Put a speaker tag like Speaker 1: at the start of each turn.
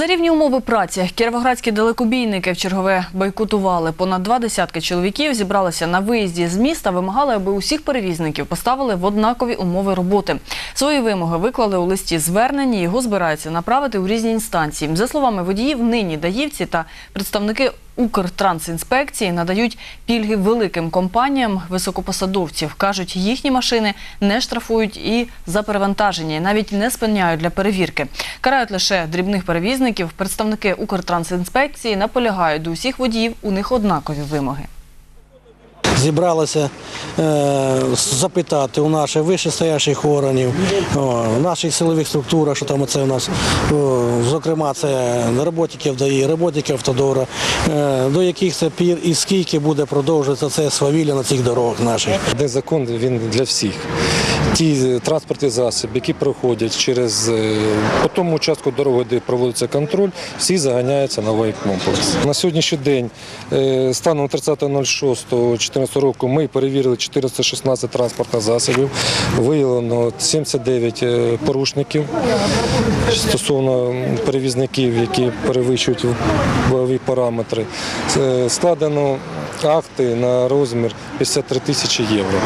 Speaker 1: За рівні умови праці кіровоградські далекобійники в чергове бойкотували. Понад два десятки чоловіків зібралися на виїзді з міста, вимагали, аби усіх перевізників поставили в однакові умови роботи. Свої вимоги виклали у листі звернення. Його збираються направити у різні інстанції. За словами водіїв, нині даївці та представники Укртрансінспекції надають пільги великим компаніям високопосадовців. Кажуть, їхні машини не штрафують і за перевантаження, навіть не спиняють для перевірки. Карають лише дрібних перевізників. Представники Укртрансінспекції наполягають до усіх водіїв, у них однакові вимоги.
Speaker 2: Зібралися е, запитати у наших вищестоящих органів, о, в наших силових структурах, що там це у нас, о, зокрема, це роботників ДАІ, роботників автодора, е, до яких це пір і скільки буде продовжуватися це свавілля на цих дорогах наших.
Speaker 3: Де закон він для всіх. Ті транспортні засоби, які проходять через е, по тому участку дороги, де проводиться контроль, всі заганяються на комплекс. На сьогоднішній день, е, станом 30.06.2014 року, ми перевірили 416 транспортних засобів, виявлено 79 е, порушників стосовно перевізників, які перевищують бойові параметри. Е, Складено акти на розмір 53 тисячі євро.